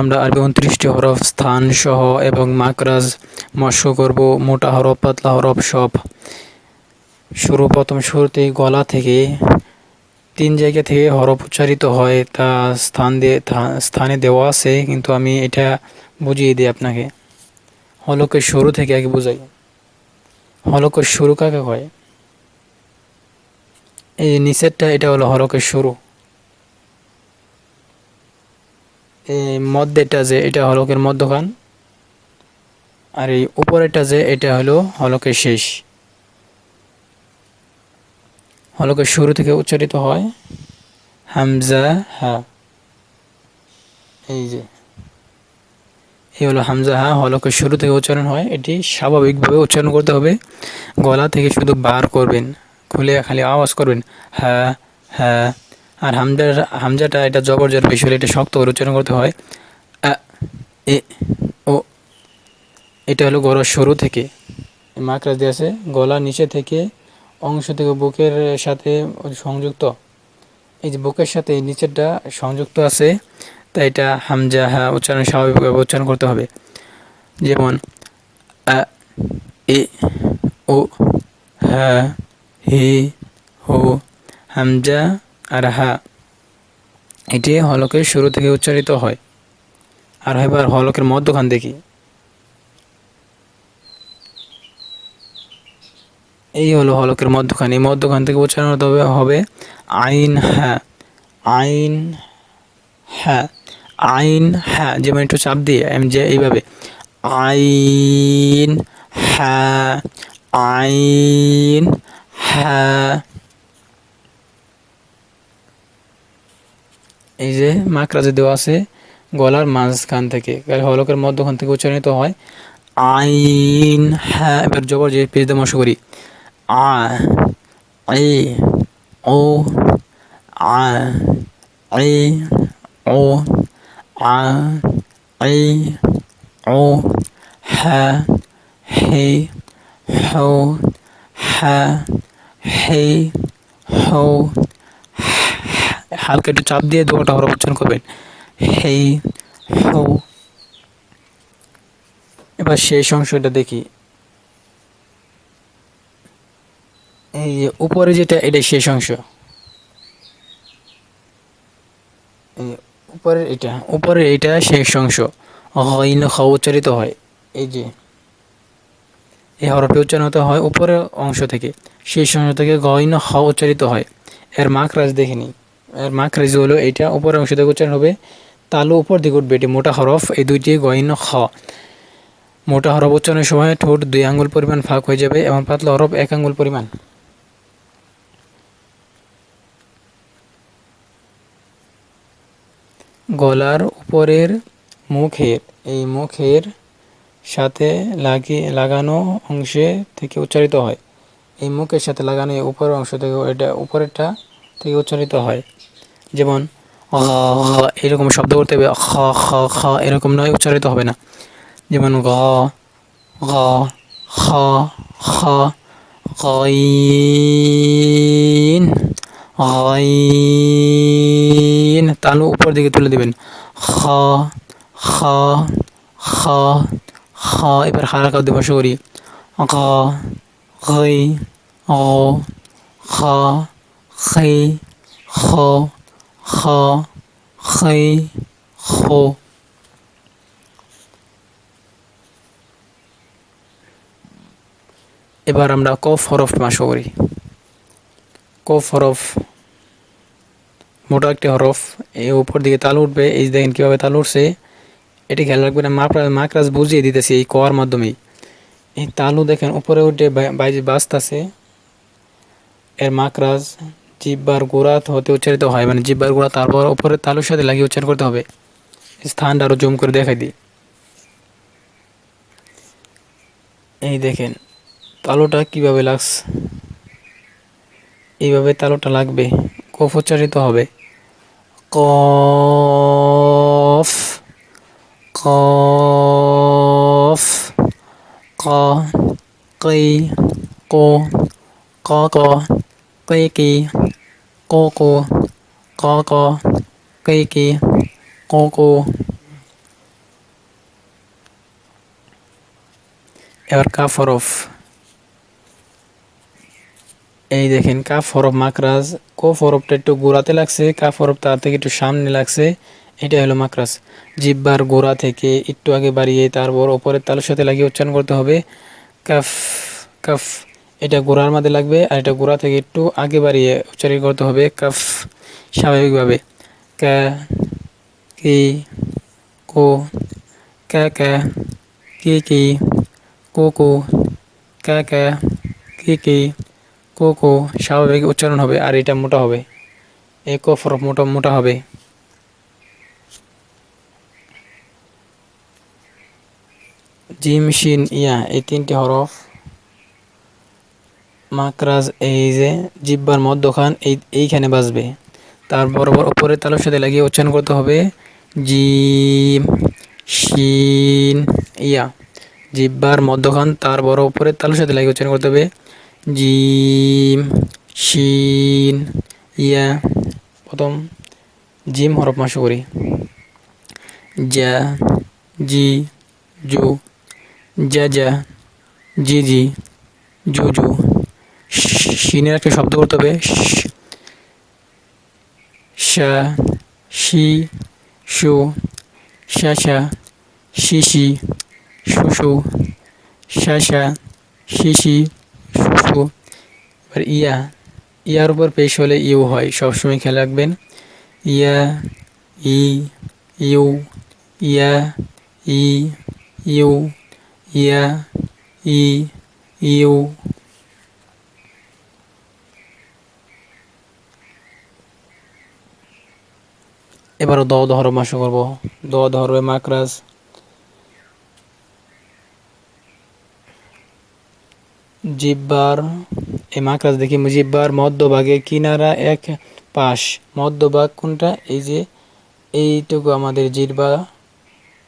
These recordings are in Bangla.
আমরা আরবি উনত্রিশটি হরফ স্থান সহ এবং মাকরাজ, মস্ক করব, মোটা হরফ, পাতলা হরফ সব। শুরু প্রথম শুরুতেই গলা থেকে তিন জায়গা থেকে হরফ উচ্চারিত হয়, তা স্থান দিয়ে স্থানে দেওয়া আছে, কিন্তু আমি এটা বুঝিয়ে দিই আপনাকে। হলকের শুরু থেকে আগে বুঝাই। হলকের শুরু কাকে হয় এই নিচেরটা, এটা হলো হলকের শুরু এই মধ্যেটা যে, এটা হলকের মধ্যখান। আর এই উপরেটা যে, এটা হলো হলকের শেষ। হলকের শুরু থেকে উচ্চারিত হয় হামজা, হা। এই যে। এই হলো হামজা, হা। হলকের শুরু থেকে উচ্চারণ হয়। এটি স্বাভাবিকভাবে উচ্চারণ করতে হবে। গলা থেকে শুধু বার করবেন। খুলে খালি আওয়াজ করবেন। হ্যাঁ হ্যাঁ আর হামজার হামজাটা এটা জবর জবর বেশি হলে এটা শক্ত করে উচ্চারণ করতে হয়। এ, ও, এটা হলো গলার শুরু থেকে। মাকড়া দিয়ে আছে, গলা নিচে থেকে অংশ থেকে বুকের সাথে সংযুক্ত। এই যে বুকের সাথে নিচেরটা সংযুক্ত আছে, তাই এটা হামজা, হা, উচ্চারণ স্বাভাবিকভাবে উচ্চারণ করতে হবে। যেমন, আ, এ, ও, হা, হি, হো, হামজা আর হা এটি হলকের শুরু থেকে উচ্চারিত হয়। আর এবার হলকের মধ্যখান দেখি এই হলো হলকের মধ্যখান। এই মধ্যখান থেকে উচ্চারণ হবে হবে আইন হ্যাঁ আইন হ্যাঁ আইন হ্যাঁ যেমন একটু চাপ দিয়ে আমি যে এইভাবে। আইন হ্যাঁ আইন হ্যাঁ এই যে মাকড়া দেওয়া আছে গলার মাঝখান থেকে হলকের মধ্যখান থেকে উচ্চারিত হয় আইন। হ্যাঁ এবার জবর যে পেজ দিয়ে করি। আ আই ও, আ আই ও, আ আই ও হ্যাঁ হে, হো হ্যাঁ হে, হো হালকা একটু চাপ দিয়ে দুটা হরফ উচ্চারণ করবেন। হেই, হো। এবার শেষ অংশটা দেখি। এই যে উপরে যেটা, এটা শেষ অংশ। উপরের এটা উপরের এটা শেষ অংশ। হইন খ উচ্চারিত হয়। এই যে, এই হরফে উচ্চারণ হতে হয় উপরের অংশ থেকে। শেষ অংশ থেকে গইন হ উচ্চারিত হয়। এর মাকরাজ দেখে নিই। এর মাকরাজ হলো এইটা উপরের অংশ থেকে উচ্চারণ হবে। তালু উপর দিকে উঠবে এটি মোটা হরফ, এই দুইটি গইন খ। মোটা হরফ উচ্চারণের সময় ঠোঁট দুই আঙ্গুল পরিমাণ ফাঁক হয়ে যাবে এবং পাতলা হরফ এক আঙ্গুল পরিমাণ। গলার উপরের মুখের, এই মুখের সাথে লাগিয়ে লাগানো অংশে থেকে উচ্চারিত হয়। এই মুখের সাথে লাগানো উপরের অংশ থেকে, এটা উপরেরটা থেকে উচ্চারিত হয়। যেমন এরকম শব্দ করতে হবে, খ খ খ, এরকম নয়, উচ্চারিত হবে না। যেমন, গ গ, খ খ গইন গইন তালু উপর দিকে তুলে দেবেন। খ খ খ খ। এবার হালকা দিবস করি। গ গই ও, খ, খৈ, খ। খ খৈ খো এবার আমরা কফ হরফ মাস করি। কফ হরফ মোটা একটি হরফ এই উপর দিকে তাল উঠবে, এই দেখেন কীভাবে তাল উঠছে। এটি খেয়াল রাখবেন মাকরাজ বুঝিয়ে দিতেছি এই কওয়ার মাধ্যমে এই তালু দেখেন উপরে উঠে বাইরে বাঁচতেছে এর মাকরাজ জিব্বার গোড়া হতে উচ্চারিত হয়। মানে জিব্বার গোড়া তারপর ওপরে তালুর সাথে লাগিয়ে উচ্চারণ করতে হবে। স্থানটা আরও জুম করে দেখাই দিই। এই দেখেন, তালুটা কীভাবে লাগছে, এইভাবে তালুটা লাগবে, কফ উচ্চারিত হবে। কফ কফ, ক কই কো, ক ক কেকে ক ক ক ক কেকে ক ক এবার কা ফরফ এই দেখেন কা ফরফ মাকরাজ। কো ফরফটা একটু গোড়াতে লাগছে কা ফরফ তার থেকে একটু সামনে লাগছে। এটা হলো মাকরাজ। জিব্বার গোড়া থেকে একটু আগে বাড়িয়ে তারপর ওপরের তালুর সাথে লাগিয়ে উচ্চারণ করতে হবে। কাফ কাফ এটা গোড়ার মধ্যে লাগবে আর এটা গোড়া থেকে একটু আগে বাড়িয়ে উচ্চারণ করতে হবে কাফ স্বাভাবিকভাবে। ক্যা কি, কো ক্যা ক্যা কি কি, কো কো ক্যা ক্যা কি কি, কো কো স্বাভাবিক উচ্চারণ হবে আর এটা মোটা হবে। এ কফর মোটা মোটা হবে। জিম, শিন, ইয়া এই তিনটি হরফ মাকরাজ, এই যে জিব্বার মধ্যখান এই, এইখানে বাজবে। তার বরাবর উপরে তালুর সাথে লাগিয়ে উচ্চারণ করতে হবে, জিম, শিন, ইয়া। জিব্বার মধ্যখান তার বড় উপরে তালুর সাথে লাগিয়ে উচ্চারণ করতে হবে, জিম, শিন, ইয়া। প্রথম, জিম হরফ মাসু করি। যা, জি, জু। যা যা, জি জি, জু জু। শিনের একটা শব্দ করতে হবে। শা, শি, শু শিশি শুশু শা শা শিশি শুশু এবার ইয়া, ইয়ার উপর পেশ হলে ইউ হয়, সবসময় খেয়াল রাখবেন। ইয়া, ই, ইউ, ইয়া, ই, ইউ, ইয়া, ই, ইউ এবারও দ ধর মাস করব। দ ধরবে মাকরাজ। জিব্বার, এই মাকরাজ দেখি জিব্বার মধ্যভাগে কিনারা এক পাশ। মধ্যভাগ কোনটা? এই যে এইটুকু আমাদের জিব্বা,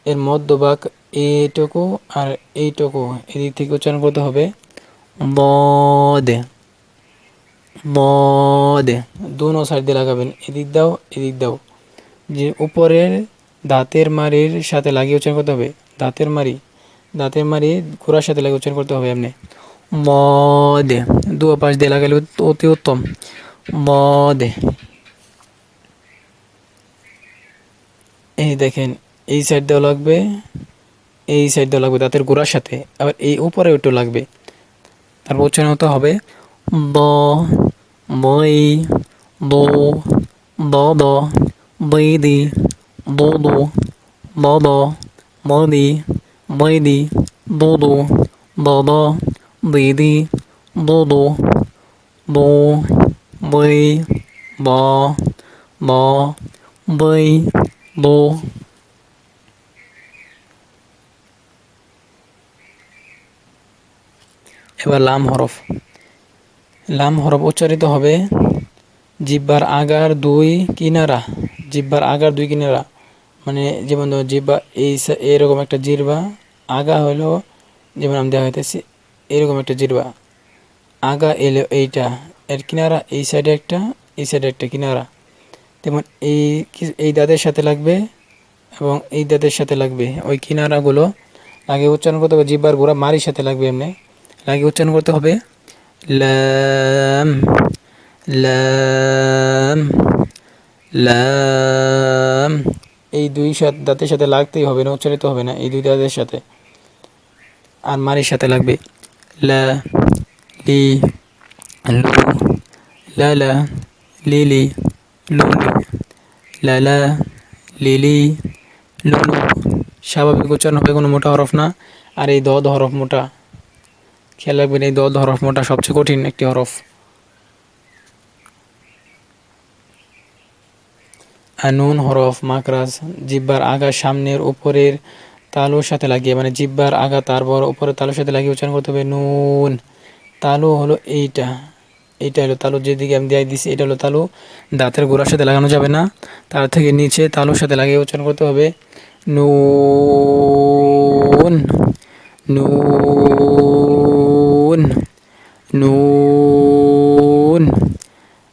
এর মধ্যভাগ এইটুকু আর এইটুকু। এদিক থেকে উচ্চারণ করতে হবে। বদে বদে দুনো সাইড দিয়ে লাগাবেন। এদিক দাও এদিক দাও। যে উপরের দাঁতের মারির সাথে লাগিয়ে উচ্চারণ করতে হবে। দাঁতের মারি দাঁতের মারি ঘোড়ার সাথে লাগিয়ে উচ্চারণ করতে হবে এমনি। মদে। দু পাশ দিয়ে লাগালে অতি উত্তম। মদে। এই দেখেন, এই সাইড দেওয়া লাগবে, এই সাইড দেওয়া লাগবে দাঁতের গোড়ার সাথে। আবার এই উপরে একটু লাগবে। তারপর উচ্চারণ হতে হবে ব বই বো ব ব বৈদি বৌদু বদ বদি বৈদি বৌদু বদ দিদি দোদো বো ব বই বো এবার লাম হরফ। লাম হরফ উচ্চারিত হবে, জিব্বার আগার দুই কিনারা। জিব্বার আগার দুই কিনারা। মানে যেমন ধরো জিব্বা এই এরকম একটা জিরবা আগা হলো যেমন আমি দেখা হইতেছি, এরকম একটা জিরবা আগা এলো এইটা, এর কিনারা এই সাইডে একটা, এই সাইডে একটা কিনারা। তেমন এই এই দাঁতের সাথে লাগবে এবং এই দাঁতের সাথে লাগবে। ওই কিনারাগুলো লাগিয়ে উচ্চারণ করতে হবে জিব্বার গোড়া মারির সাথে লাগবে এমনি। লাগিয়ে উচ্চারণ করতে হবে, লাম লাম। লাম। এই দুই দাঁতের সাথে লাগতেই হবে না, উচ্চারিত হবে না, এই দুই দাঁতের সাথে। আর মারির সাথে লাগবে লা, লি, লু, লা লা লিলি লুলু লালা লিলি লুলু স্বাভাবিক উচ্চারণ হবে, কোনো মোটা হরফ না। আর এই দ হরফ মোটা। খেয়াল রাখবেন, এই দ হরফ মোটা সবচেয়ে কঠিন একটি হরফ। নুন হরফ মাকরাজ, জিব্বার আগা সামনের উপরের তালুর সাথে লাগিয়ে মানে জিব্বার আগা তারপর উপরের তালুর সাথে লাগিয়ে উচ্চারণ করতে হবে নুন। তালু হলো এইটা এইটা হলো তালু, যেদিকে আমি দিয়ে দিছি, এটা হলো তালু। দাঁতের গোড়ার সাথে লাগানো যাবে না, তার থেকে নিচে তালুর সাথে লাগিয়ে উচ্চারণ করতে হবে নুন। নুন নুন।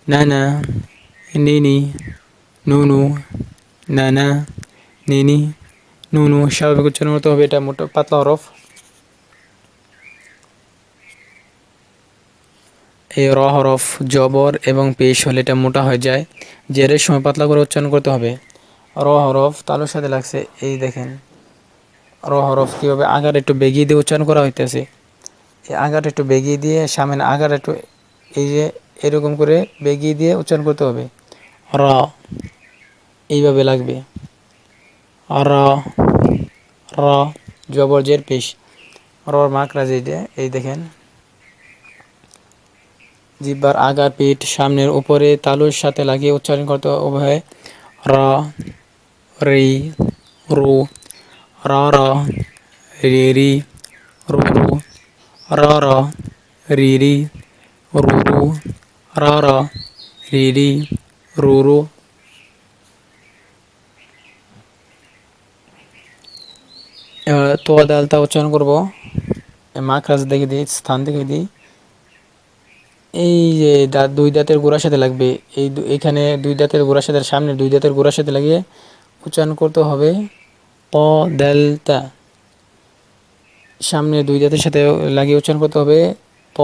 না না নিনি নুনু নানা নিনি নুনু স্বাভাবিক উচ্চারণ করতে হবে এটা মোটা পাতলা হরফ এই র হরফ জবর এবং পেশ হলে এটা মোটা হয়ে যায়। জেরের সময় পাতলা করে উচ্চারণ করতে হবে। র হরফ তালুর সাথে লাগছে, এই দেখেন। র হরফ কীভাবে আগার একটু বেগিয়ে দিয়ে উচ্চারণ করা হইতেছে। এই আগার একটু বেগিয়ে দিয়ে সামনে আগার একটু এই যে, এরকম করে বেগিয়ে দিয়ে উচ্চারণ করতে হবে। র। এইভাবে লাগবে। র র জবর জের পেশ। রর মাকড়া যেটা এই দেখেন। জিব্বার আগা পিঠ সামনের উপরে তালুর সাথে লাগিয়ে উচ্চারণ করতে উভয় র রি, রু, র। র, রি রি, রু রু। র র, রি রি, রু রু। র র, রি রি রু রু এবার তো দালটা উচ্চারণ করব। মাখরাজ দেখে দিই, স্থান দেখে দিই। এই যে দাঁত দুই দাঁতের গোড়ার সাথে লাগবে। এই এখানে দুই দাঁতের গোড়ার সাথে সামনে দুই দাঁতের গোড়ার সাথে লাগিয়ে উচ্চারণ করতে হবে প দেলতা সামনে দুই দাঁতের সাথে লাগিয়ে উচ্চারণ করতে হবে প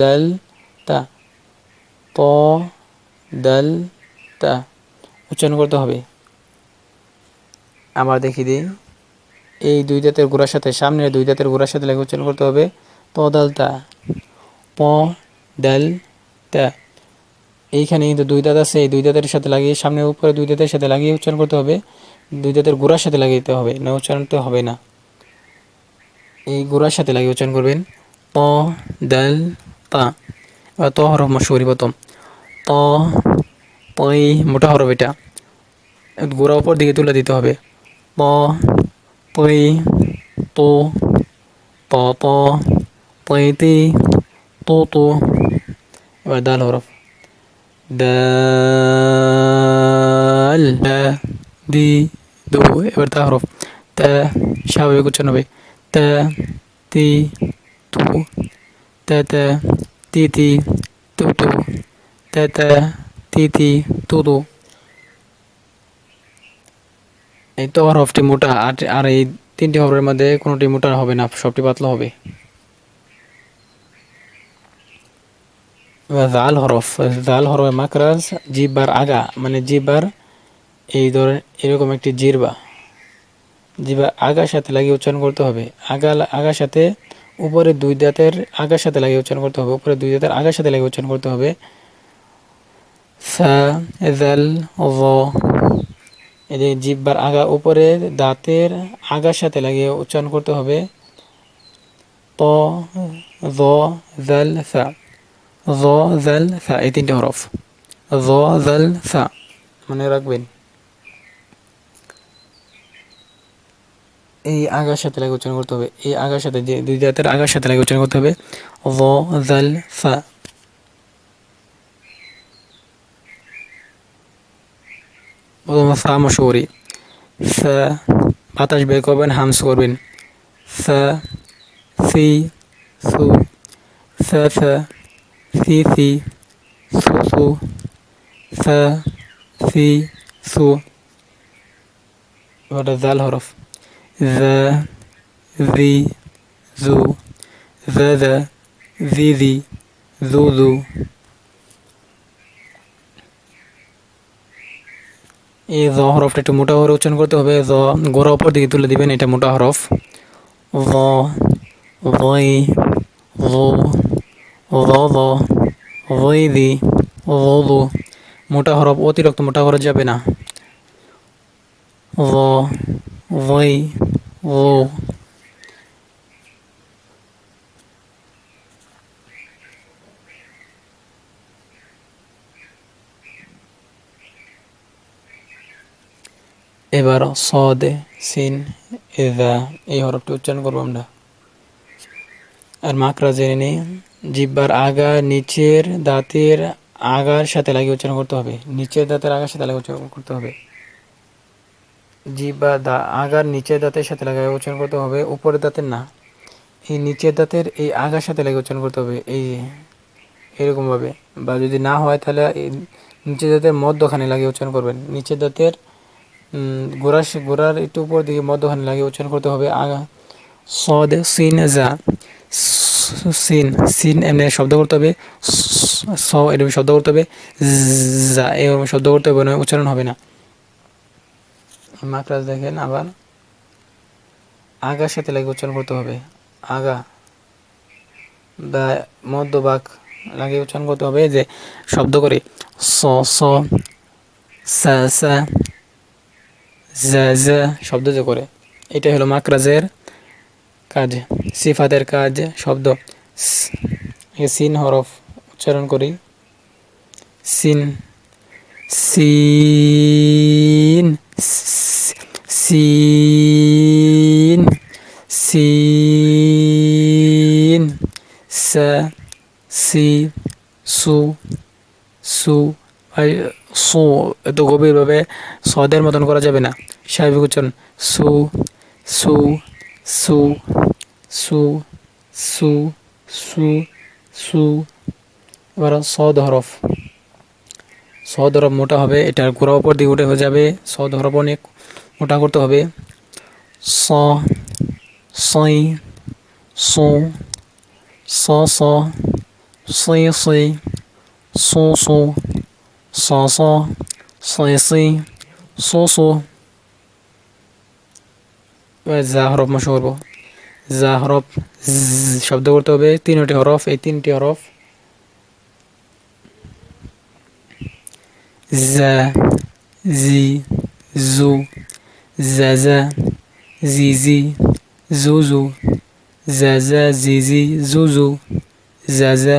দেল তা। প দেল তা উচ্চারণ করতে হবে। আবার দেখি দিই। এই দুই দাঁতের গোড়ার সাথে সামনে দুই দাঁতের গোড়ার সাথে লাগিয়ে উচ্চারণ করতে হবে। প দালতা প দেল তা এইখানে কিন্তু দুই দাঁত আছে, এই দুই দাঁতের সাথে লাগিয়ে সামনে উপরে দুই দাঁতের সাথে লাগিয়ে উচ্চারণ করতে হবে। দুই দাঁতের গোড়ার সাথে লাগিয়ে দিতে হবে, না উচ্চারণ তো হবে না। এই গোড়ার সাথে লাগিয়ে উচ্চারণ করবেন প দেল তা ত হরফ মশহুরি প্রথম ত পই মোটা হরফ এটা। গোড়া উপর দিকে তুলে দিতে হবে। প, পই, তো প প পঁয়তি তো তো। এবার দাল হরফ। দাল দি, দু। এবার তা হরফ। তা, স্বাভাবিক উচ্চারণ হবে। তা, তি, তু। তা তা, তি তি, তু তু। তি তু তু এই তো হরফটি মোটা, আর আর এই তিনটি হরফের মধ্যে কোনোটি মোটা হবে না, সবটি পাতলা হবে। জাল হরফ জাল হরফ মাকরাজ জিব্বার আগা মানে জিব্বার এই ধরে এরকম একটি জিরবা। জিবা আগার সাথে লাগিয়ে উচ্চারণ করতে হবে। আগা আগার সাথে উপরে দুই দাঁতের আগার সাথে লাগিয়ে উচ্চারণ করতে হবে, উপরে দুই দাঁতের আগার সাথে লাগিয়ে উচ্চারণ করতে হবে। সা জাল ভ। এই যে জিব্বার আগা উপরে দাঁতের আগার সাথে লাগিয়ে উচ্চারণ করতে হবে। প, জ জাল সা। জ সা, এই তিনটে হরফ। জ জাল সা। মনে রাখবেন। এই আগার সাথে লাগে উচ্চারণ করতে হবে। এই আগার সাথে যে দুই দাঁতের আগার সাথে লাগে উচ্চারণ করতে হবে। জ জাল সা। প্রথম সা মশৌরি সা বাতাস বের করবেন হামস করবেন সা সি সু সা সা সি সি সু সু সা সি সু এবারে জাল হরফ জা জি জু জা জা জি জি জু জু এই জ হরফটা একটু মোটা হরে উচ্চারণ করতে হবে। জ গোড়া উপর দিকে তুলে দিবেন, এটা মোটা হরফ। ও ওই ও ভ ভ ভই দি ও মোটা হরফ অতিরিক্ত মোটা হরফ যাবে না। ও ওই ও এবার সদে সিন এদা, এই হরফটি উচ্চারণ করব আমরা। আর মাকড়া জেনে নিই জিব্বার আগা নিচের দাঁতের আগার সাথে লাগিয়ে উচ্চারণ করতে হবে। নিচের দাঁতের আগার সাথে লাগিয়ে উচ্চারণ করতে হবে। জিব্বা দা, আগার নিচের দাঁতের সাথে লাগিয়ে উচ্চারণ করতে হবে, উপরের দাঁতের না। এই নিচের দাঁতের এই আগার সাথে লাগিয়ে উচ্চারণ করতে হবে, এই এরকমভাবে। বা যদি না হয় তাহলে নিচের দাঁতের মধ্যখানে লাগিয়ে উচ্চারণ করবেন। নিচের দাঁতের গোড়ার গোড়ার একটু উপর দিকে মধ্যখানে লাগিয়ে উচ্চারণ করতে হবে আগা সদ সিন স সিন সিন এমনি শব্দ করতে হবে, স এরকম শব্দ করতে হবে যা, এরকম শব্দ করতে হবে উচ্চারণ হবে না। মাকরাজ দেখেন আবার, আগার সাথে লাগে উচ্চারণ করতে হবে, আগা বা মধ্যবাক লাগে উচ্চারণ করতে হবে, যে শব্দ করে, স স, সা সা শব্দ যে করে। এটা হলো মাকরাজের কাজ, সিফাতের কাজ, শব্দ। সিন হরফ উচ্চারণ করি। সিন সিন সিন সিন, সা, সি, সু সু, এত গভীরভাবে সদের মতন করা যাবে না। স্বাভাবিক উচ্চারণ সু সু সু সু সু সু সু। এবার সদ হরফ। সদ হরফ মোটা হবে, এটার গোড়া উপর দিকে উঠে হয়ে যাবে। সদ হরফ অনেক মোটা করতে হবে। স, সই, সো, স স, সই সই, সো সো। স স সই সই সো সো যা হরফ মশা করব যা হরফ শব্দ করতে হবে তিনটি হরফ এই তিনটি হরফ যা জি জু যা যা জি জি জু জু যা যা জি জি জু জু যা যা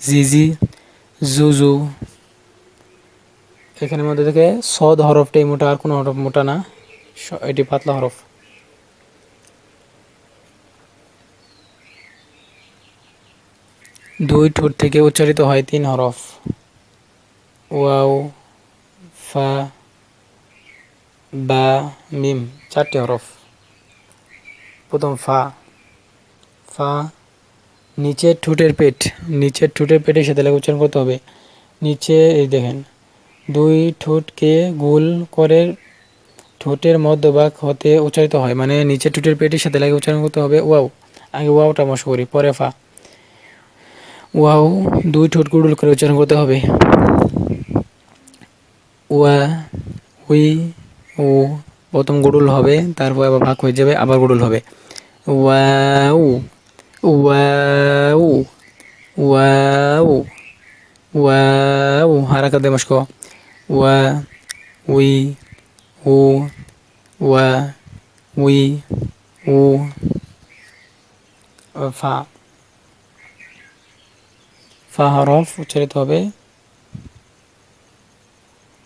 জি জি জু জু এখানের মধ্যে থেকে সদ হরফটাই মোটা আর কোনো হরফ মোটা না। এটি পাতলা হরফ। দুই ঠোঁট থেকে উচ্চারিত হয় তিন হরফ। ওয়াও, ফা, বা, মিম, চারটি হরফ। প্রথম ফা। ফা, নিচের ঠোঁটের পেট। নিচের ঠোঁটের পেটের সাথে লাগে উচ্চারণ করতে হবে। নিচে, এই দেখেন। দুই ঠোঁটকে গোল করে ঠোঁটের মধ্যভাগ হতে উচ্চারিত হয়। মানে নিচের ঠোঁটের পেটের সাথে লাগে উচ্চারণ করতে হবে, ওয়াও। আগে ওয়াওটা মশ করি, পরে ফা। ওয়াও। দুই ঠোঁট গুডুল করে উচ্চারণ করতে হবে। ওয়া উই ও। প্রথম গুডুল হবে, তারপর আবার ভাগ হয়ে যাবে, আবার গুডুল হবে। ওয়াউ ওয়াউ ওয়াউ ওয়াউ হারাকা মস্কো। ওয়া উই ও ওয়া উই ও ফা ফা হরফ উচ্চারিত হবে।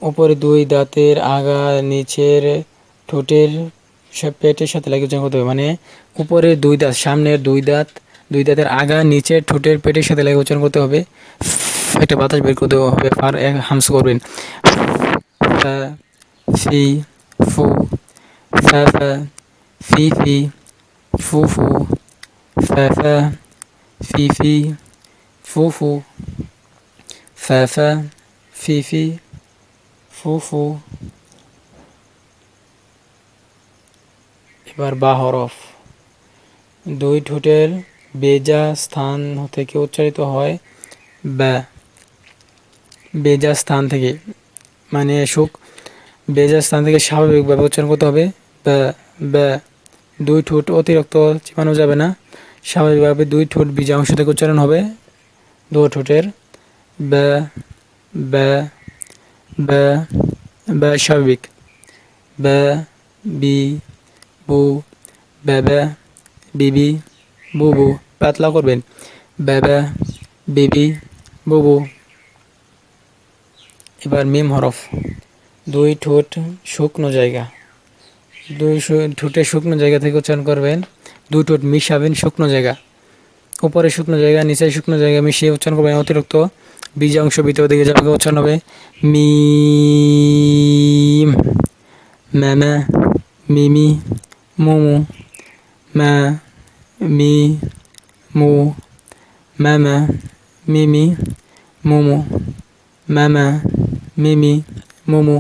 উপরে দুই দাঁতের আগা, নিচের ঠোঁটের পেটের সাথে লাগে উচ্চারণ করতে হবে। মানে উপরের দুই দাঁত, সামনের দুই দাঁত, দুই দাঁতের আগা, নিচের ঠোঁটের পেটের সাথে লাগে উচ্চারণ করতে হবে। একটা বাতাস বের করতে হবে। ফার হামস করবেন। ফি ফু ফা ফা ফি ফি ফু ফু ফা ফা ফি ফি ফুফু ফ্যাফা ফিফি ফুফু এবার বা হরফ দুই ঠোঁটের বেজা স্থান থেকে উচ্চারিত হয় ব্যা বেজা স্থান থেকে মানে সুখ বেজা স্থান থেকে স্বাভাবিকভাবে উচ্চারণ করতে হবে। দুই ঠোঁট অতিরিক্ত চিপানো যাবে না। স্বাভাবিকভাবে দুই ঠোঁট বীজা অংশ থেকে উচ্চারণ হবে। দু ঠোঁটের ব্যা ব্যা স্বাভাবিক। ব্যা বি, বু বিবি বুবু পাতলা করবেন। ব্যা বিবি বুবু এবার মিম হরফ। দুই ঠোঁট শুকনো জায়গা। দুই ঠোঁটে শুকনো জায়গা থেকে উচ্চারণ করবেন। দুই ঠোঁট মিশাবেন শুকনো জায়গা। উপরে শুকনো জায়গা, নিচে শুকনো জায়গা মিশিয়ে উচ্চারণ করবেন। অতিরিক্ত বীজ অংশ ভিতর দিকে যাবে উচ্চারণ হবে মিম। ম্যামা মিমি মোমো মা, মি, মু মামা মিমি মোমো মামা মিমি মোমো